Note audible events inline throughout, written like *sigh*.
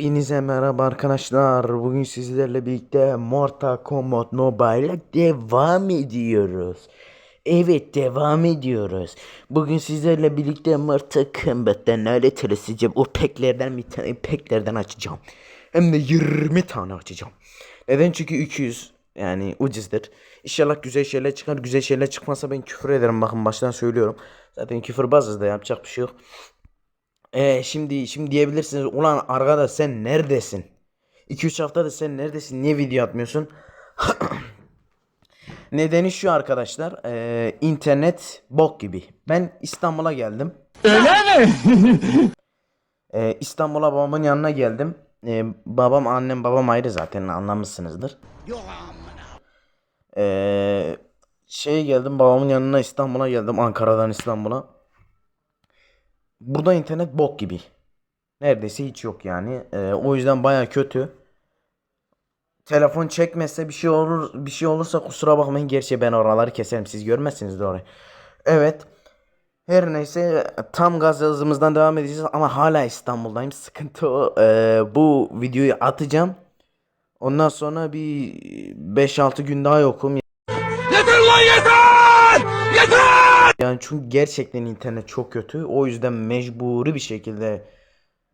Hepinize merhaba arkadaşlar. Bugün sizlerle birlikte Mortal Kombat Mobile'e devam ediyoruz. Evet devam ediyoruz. Bugün sizlerle birlikte Mortal Kombat'tan alet arasıcı o peklerden bir tane peklerden açacağım. Hem de 20 tane açacağım. Neden? Çünkü 200 yani ucuzdur. İnşallah güzel şeyler çıkar. Güzel şeyler çıkmazsa ben küfür ederim. Bakın baştan söylüyorum. Zaten küfürbazız da yapacak bir şey yok. Ee, şimdi şimdi diyebilirsiniz ulan arkadaş sen neredesin? 2-3 haftadır sen neredesin? Niye video atmıyorsun? *clears throat* Nedeni şu arkadaşlar. ee, internet bok gibi. Ben İstanbul'a geldim. Öyle mi? *laughs* Ee, İstanbul'a babamın yanına geldim. Ee, babam annem babam ayrı zaten anlamışsınızdır. Ee, şey geldim babamın yanına İstanbul'a geldim Ankara'dan İstanbul'a. Burada internet bok gibi. Neredeyse hiç yok yani. Ee, o yüzden baya kötü. Telefon çekmezse bir şey olur bir şey olursa kusura bakmayın gerçi ben oraları keserim siz görmezsiniz de orayı. Evet. Her neyse tam gaz hızımızdan devam edeceğiz ama hala İstanbul'dayım. Sıkıntı o. Ee, bu videoyu atacağım. Ondan sonra bir 5-6 gün daha yokum. Yeter lan yeter! Yani çünkü gerçekten internet çok kötü. O yüzden mecburi bir şekilde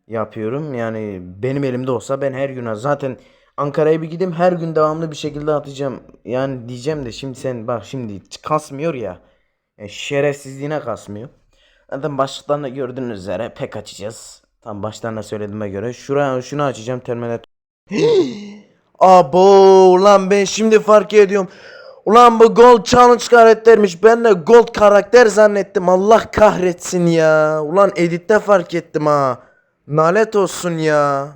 yapıyorum. Yani benim elimde olsa ben her gün zaten Ankara'ya bir gideyim her gün devamlı bir şekilde atacağım. Yani diyeceğim de şimdi sen bak şimdi kasmıyor ya. Yani şerefsizliğine kasmıyor. Zaten başlıklarında gördüğünüz üzere pek açacağız. Tam baştan da söylediğime göre. Şuraya şunu açacağım Terminator. *gasps* Abo ulan ben şimdi fark ediyorum. Ulan bu gold challenge karaktermiş. Ben de gold karakter zannettim. Allah kahretsin ya. Ulan editte fark ettim ha. Nalet olsun ya.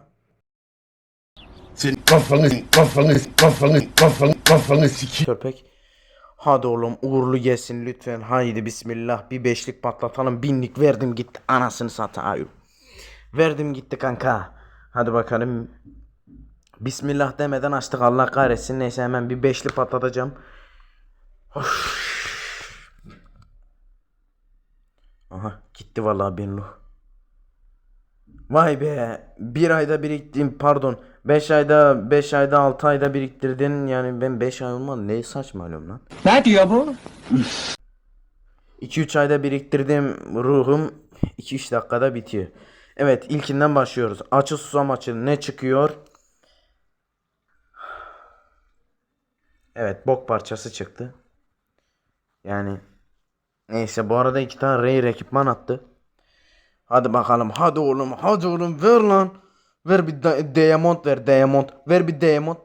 Senin kafanı, kafanı, kafanı, kafanı, kafanı siki. Körpek. Hadi oğlum uğurlu gelsin lütfen. Haydi bismillah. Bir beşlik patlatalım. Binlik verdim gitti. Anasını satayım. Verdim gitti kanka. Hadi bakalım. Bismillah demeden açtık Allah kahretsin. Neyse hemen bir beşli patlatacağım. Aha gitti vallahi Benlu. Vay be. Bir ayda biriktim pardon. 5 ayda 5 ayda 6 ayda biriktirdin. Yani ben 5 ay olmadı. Ne saçmalıyorum lan. Ne diyor bu? 2-3 ayda biriktirdiğim ruhum 2-3 dakikada bitiyor. Evet ilkinden başlıyoruz. Açı susam açı ne çıkıyor? Evet bok parçası çıktı. Yani neyse bu arada iki tane rare ekipman attı. Hadi bakalım hadi oğlum hadi oğlum ver lan. Ver bir diamond ver diamond. Ver bir diamond.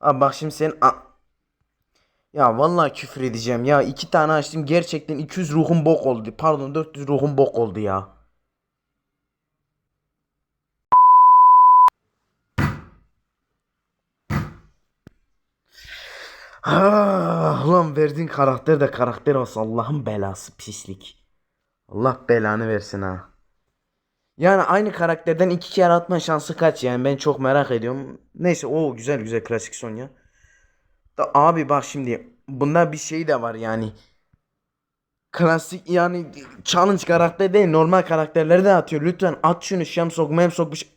Abi bak şimdi sen ya vallahi küfür edeceğim ya. iki tane açtım gerçekten 200 ruhum bok oldu. Pardon 400 ruhum bok oldu ya. Ah, lan verdiğin karakter de karakter olsun. Allah'ın belası pislik. Allah belanı versin ha. Yani aynı karakterden iki kere atma şansı kaç yani ben çok merak ediyorum. Neyse o güzel güzel klasik Sonya. Da abi bak şimdi bunda bir şey de var yani. Klasik yani challenge karakter değil normal karakterleri de atıyor. Lütfen at şunu şem sok mem sok bir şey.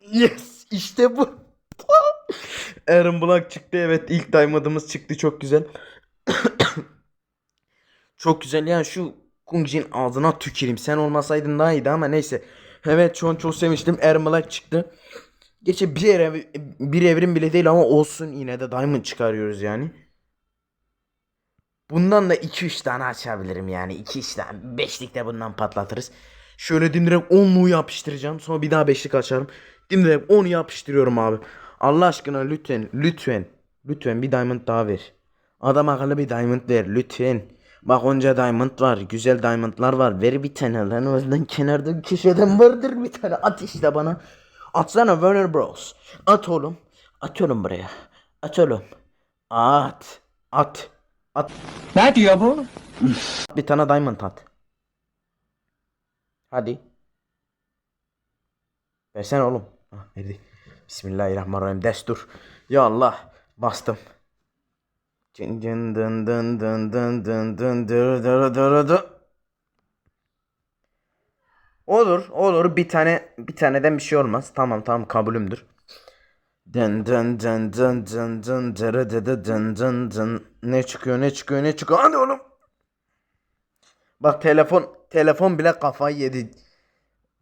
Yes işte bu. Aaron Black çıktı evet ilk diamond'ımız çıktı çok güzel. *coughs* çok güzel yani şu Kung ağzına tüküreyim. Sen olmasaydın daha iyiydi ama neyse. Evet an çok sevmiştim. Aaron Black çıktı. Geçe bir, ev, bir evrim bile değil ama olsun yine de diamond çıkarıyoruz yani. Bundan da 2-3 tane açabilirim yani. 2-3 tane. 5'lik de bundan patlatırız. Şöyle dimdirek 10'luğu yapıştıracağım. Sonra bir daha 5'lik açarım. Dimdirek 10 yapıştırıyorum abi. Allah aşkına lütfen lütfen. Lütfen bir diamond daha ver. Adam akıllı bir diamond ver lütfen. Bak onca diamond var. Güzel diamondlar var. Ver bir tane lan. Oradan kenarda köşeden vardır bir tane. At işte bana. Atsana Warner Bros. At oğlum. At oğlum buraya. At oğlum. At. At. At. Ne diyor bu? Bir tane diamond at. Hadi. Versene oğlum. Hah, verdi. Bismillahirrahmanirrahim. Destur. Ya Allah. Bastım. Cın cın dın dın dın dın dın dın dır dır dır dır. Olur, olur. Bir tane bir taneden bir şey olmaz. Tamam, tamam kabulümdür. Dın dın dın dın dın dın dırı dı dı dın dın dın. Ne çıkıyor, ne çıkıyor, ne çıkıyor? Hadi oğlum. Bak telefon telefon bile kafayı yedi.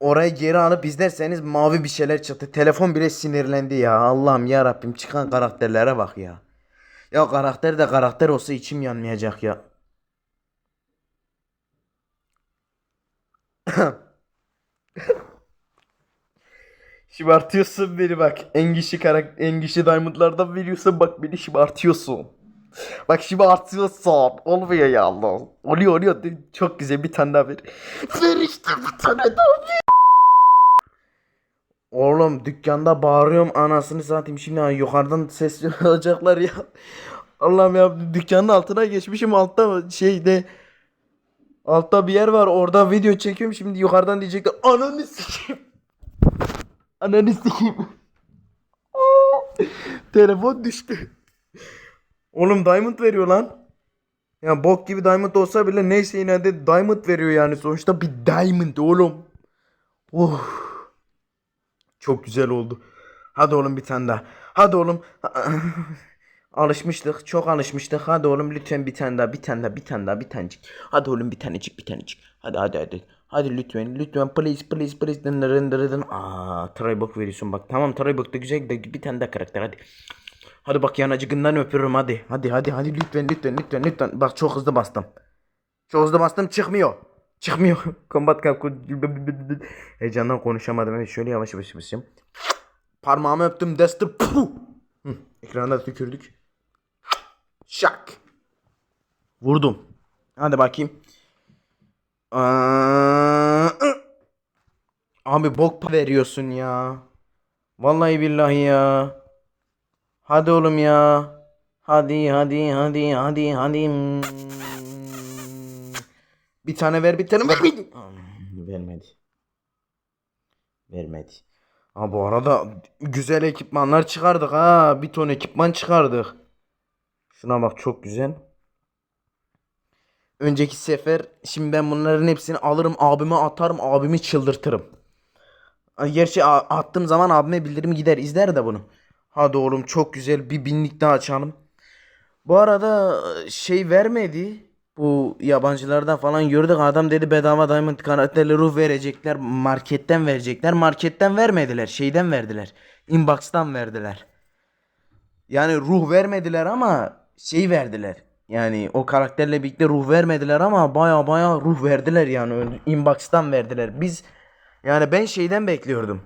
Orayı geri alıp izlerseniz mavi bir şeyler çıktı. Telefon bile sinirlendi ya. Allah'ım ya Rabbim çıkan karakterlere bak ya. Ya karakter de karakter olsa içim yanmayacak ya. *coughs* Şımartıyorsun beni bak. Engişi karak Engişi Diamond'lardan veriyorsun bak beni şımartıyorsun. Bak şımartıyorsun. Olmuyor ya Allah. Oluyor oluyor. Çok güzel bir tane daha ver. Ver işte bir tane daha ver. Oğlum dükkanda bağırıyorum anasını satayım şimdi ha, yukarıdan ses *laughs* alacaklar ya. Allah'ım ya dükkanın altına geçmişim altta şeyde altta bir yer var orada video çekiyorum şimdi yukarıdan diyecekler ananı sikeyim. *laughs* Ananı sikeyim. *laughs* Telefon düştü. Oğlum diamond veriyor lan. Ya bok gibi diamond olsa bile neyse yine de diamond veriyor yani sonuçta bir diamond oğlum. Oh. Çok güzel oldu. Hadi oğlum bir tane daha. Hadi oğlum. *laughs* Alışmıştık. Çok alışmıştık. Hadi oğlum lütfen bir tane daha. Bir tane daha. Bir tane daha. Bir tanecik. Hadi oğlum bir tanecik. Bir tanecik. Hadi hadi hadi. Hadi lütfen. Lütfen please please please. Dın dın dın dın. Aa, Traybok veriyorsun bak. Tamam Traybok da güzel bir tane daha karakter hadi. Hadi bak yanacıkından öpüyorum hadi. Hadi hadi hadi lütfen lütfen lütfen lütfen. Bak çok hızlı bastım. Çok hızlı bastım çıkmıyor. Çıkmıyor. *laughs* Combat Capcom. Heyecandan konuşamadım. Evet şöyle yavaş yavaş basayım. Parmağımı öptüm. Dester. Puh. Hı, Ekranda tükürdük. Şak. Vurdum. Hadi bakayım. Aa. Abi bok veriyorsun ya. Vallahi billahi ya. Hadi oğlum ya. Hadi hadi hadi hadi hadi. Bir tane ver bir tane ver. Vermedi. Vermedi. Ha bu arada güzel ekipmanlar çıkardık ha. Bir ton ekipman çıkardık. Şuna bak çok güzel. Önceki sefer şimdi ben bunların hepsini alırım abime atarım abimi çıldırtırım. Gerçi attığım zaman abime bildirim gider izler de bunu. Hadi oğlum çok güzel bir binlik daha açalım. Bu arada şey vermedi. Bu yabancılardan falan gördük. Adam dedi bedava Diamond karakterli ruh verecekler. Marketten verecekler. Marketten vermediler. Şeyden verdiler. Inbox'tan verdiler. Yani ruh vermediler ama şey verdiler. Yani o karakterle birlikte ruh vermediler ama baya baya ruh verdiler yani. Inbox'tan verdiler. Biz yani ben şeyden bekliyordum.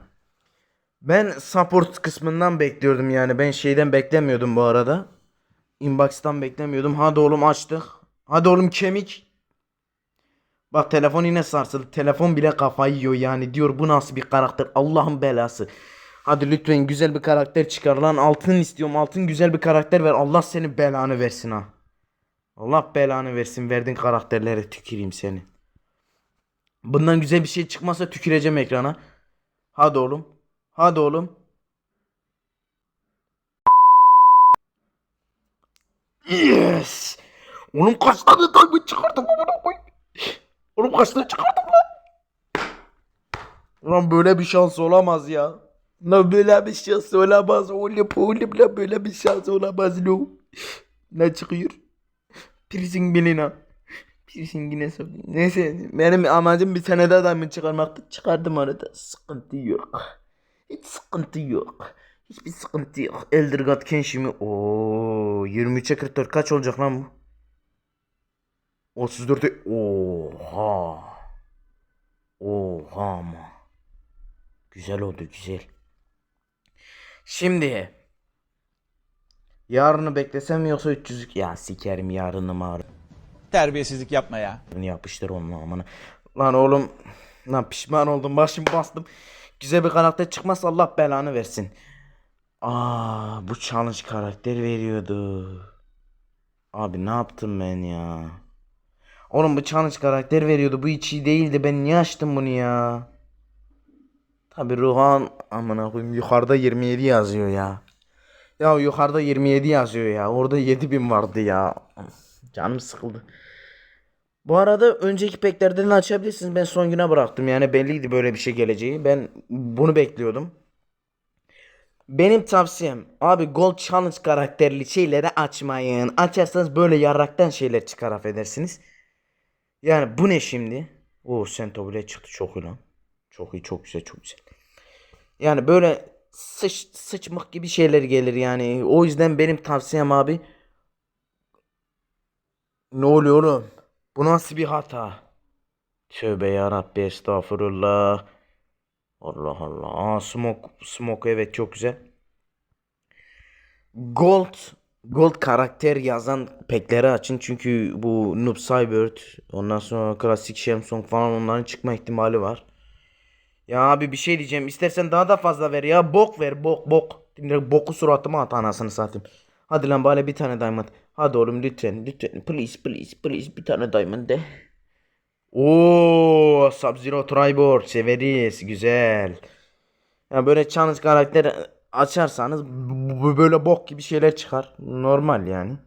Ben support kısmından bekliyordum yani. Ben şeyden beklemiyordum bu arada. Inbox'tan beklemiyordum. Hadi oğlum açtık. Hadi oğlum kemik. Bak telefon yine sarsıldı. Telefon bile kafayı yiyor yani. Diyor bu nasıl bir karakter. Allah'ın belası. Hadi lütfen güzel bir karakter çıkar lan. Altın istiyorum. Altın güzel bir karakter ver. Allah senin belanı versin ha. Allah belanı versin. Verdin karakterlere tüküreyim seni. Bundan güzel bir şey çıkmazsa tüküreceğim ekrana. Hadi oğlum. Hadi oğlum. Yes. Oğlum kaç tane diamond çıkardım amına koyayım. Oğlum kaç tane çıkardım lan. Lan böyle bir şans olamaz ya. Lan böyle bir şans olamaz oğlum oğlum lan böyle bir şans olamaz lo. Ne çıkıyor? Piercing bilina. Piercing yine sokayım. Neyse benim amacım bir tane daha diamond çıkarmaktı. Çıkardım arada. Sıkıntı yok. Hiç sıkıntı yok. Hiçbir sıkıntı yok. Elder God Kenshimi. Oo 23'e 44 kaç olacak lan bu? 34'e oha. Oha ama. Güzel oldu güzel. Şimdi Yarını beklesem yoksa 300'lük ya sikerim yarını mı Terbiyesizlik yapma ya. Bunu yapıştır onun amına. Lan oğlum. Lan pişman oldum. Başım bastım. Güzel bir karakter çıkmazsa Allah belanı versin. Aa, bu challenge karakter veriyordu. Abi ne yaptım ben ya? Oğlum bu challenge karakter veriyordu. Bu hiç iyi değildi. Ben niye açtım bunu ya? Tabi Ruhan amına koyayım yukarıda 27 yazıyor ya. Ya yukarıda 27 yazıyor ya. Orada 7000 vardı ya. Canım sıkıldı. Bu arada önceki peklerden açabilirsiniz. Ben son güne bıraktım. Yani belliydi böyle bir şey geleceği. Ben bunu bekliyordum. Benim tavsiyem abi Gold Challenge karakterli şeyleri açmayın. Açarsanız böyle yarraktan şeyler çıkar affedersiniz. Yani bu ne şimdi? Oo Sento bile çıktı çok iyi lan. Çok iyi çok güzel çok güzel. Yani böyle sıç sıçmak gibi şeyler gelir yani. O yüzden benim tavsiyem abi. Ne oluyor oğlum? Bu nasıl bir hata? Tövbe yarabbi estağfurullah. Allah Allah. Aa smoke smoke evet çok güzel. Gold Gold karakter yazan pekleri açın çünkü bu Noob Cybert ondan sonra klasik Samsung falan onların çıkma ihtimali var. Ya abi bir şey diyeceğim. İstersen daha da fazla ver ya. Bok ver bok bok. Direkt boku suratıma at anasını satayım. Hadi lan bari bir tane diamond. Hadi oğlum lütfen lütfen. Please please please bir tane diamond de. Oo Sub-Zero Tribor severiz. Güzel. Ya böyle challenge karakter açarsanız böyle bok gibi şeyler çıkar. Normal yani.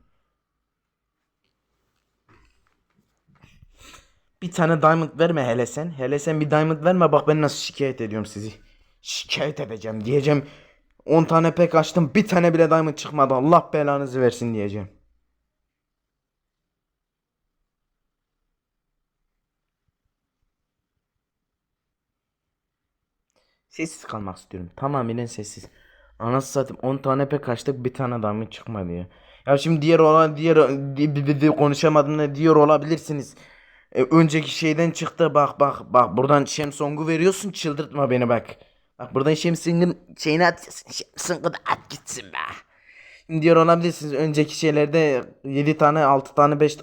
Bir tane diamond verme hele sen. Hele sen bir diamond verme bak ben nasıl şikayet ediyorum sizi. Şikayet edeceğim diyeceğim. 10 tane pek açtım bir tane bile diamond çıkmadı. Allah belanızı versin diyeceğim. Sessiz kalmak istiyorum. Tamamen sessiz. Anasını satayım 10 tane pek açtık bir tane diamond çıkmadı ya. Ya şimdi diğer olan diğer di- di- di- konuşamadım da diğer olabilirsiniz. E, önceki şeyden çıktı bak bak bak buradan Samsung'u veriyorsun çıldırtma beni bak. Bak buradan Samsung'un şeyini atıyorsun Samsung'u da at gitsin be. Diğer olabilirsiniz önceki şeylerde 7 tane 6 tane 5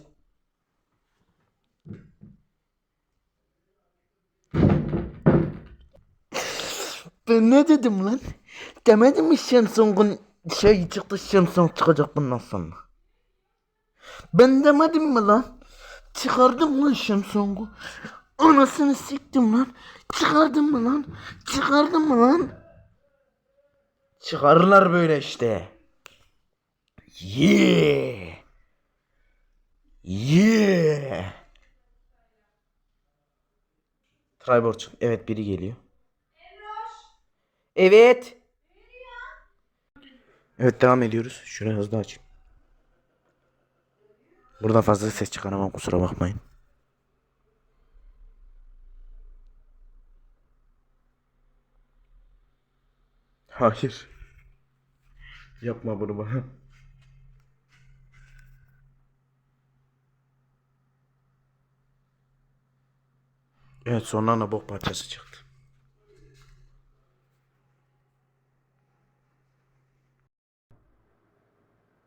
Ben ne dedim lan? Demedim mi Samsung'un şey çıktı Samsung çıkacak bundan sonra. Ben demedim mi lan? Çıkardım lan Samsung'u. Anasını siktim lan. Çıkardım mı lan? Çıkardım mı lan? Çıkarırlar böyle işte. Yeah. Yeah. Tribor çık. Evet biri geliyor. Evet. Evet devam ediyoruz. Şurayı hızlı açayım. Burada fazla ses çıkaramam kusura bakmayın. Hayır. Yapma bunu bana. Evet sonra ana bok parçası çıktı.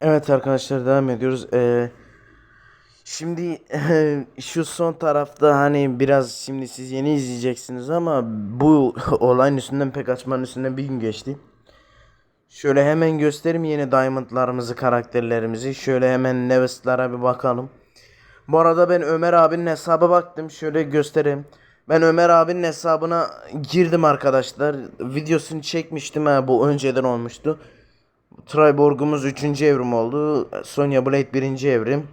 Evet arkadaşlar devam ediyoruz. Ee, şimdi *laughs* şu son tarafta hani biraz şimdi siz yeni izleyeceksiniz ama bu *laughs* olayın üstünden pek açmanın üstünden bir gün geçti. Şöyle hemen göstereyim yeni diamondlarımızı, karakterlerimizi. Şöyle hemen Neves'lara bir bakalım. Bu arada ben Ömer abinin hesaba baktım. Şöyle göstereyim. Ben Ömer abinin hesabına girdim arkadaşlar. Videosunu çekmiştim ha bu önceden olmuştu. Triborg'umuz 3. evrim oldu. Sonya Blade 1. evrim.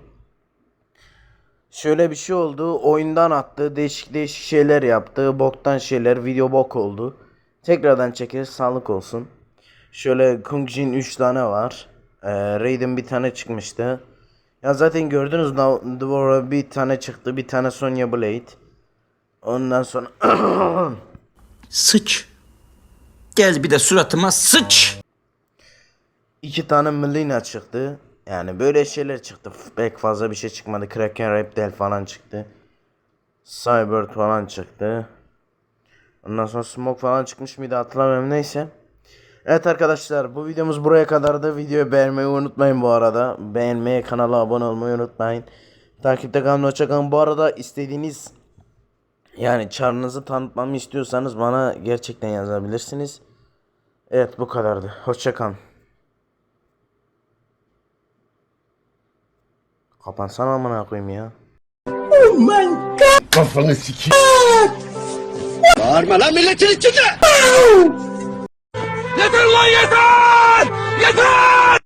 Şöyle bir şey oldu. Oyundan attı. Değişik değişik şeyler yaptı. Boktan şeyler. Video bok oldu. Tekrardan çekeriz. Sağlık olsun. Şöyle Kung Jin 3 tane var. Ee, Raiden bir tane çıkmıştı. Ya zaten gördünüz Dwarf'a bir tane çıktı. Bir tane Sonya Blade. Ondan sonra *coughs* Sıç. Gel bir de suratıma sıç. İki tane Melina çıktı. Yani böyle şeyler çıktı. Pek fazla bir şey çıkmadı. Kraken Reptile falan çıktı. Cybert falan çıktı. Ondan sonra Smoke falan çıkmış mıydı hatırlamıyorum neyse. Evet arkadaşlar bu videomuz buraya kadardı. Videoyu beğenmeyi unutmayın bu arada. Beğenmeyi, kanala abone olmayı unutmayın. Takipte kalın, hoşçakalın. Bu arada istediğiniz yani çarınızı tanıtmamı istiyorsanız bana gerçekten yazabilirsiniz. Evet bu kadardı. Hoşçakalın. Kapansana amına koyayım ya. Kafanı sikeyim. Bağırma lan milletin içinde. Yeter lan yeter! Yeter!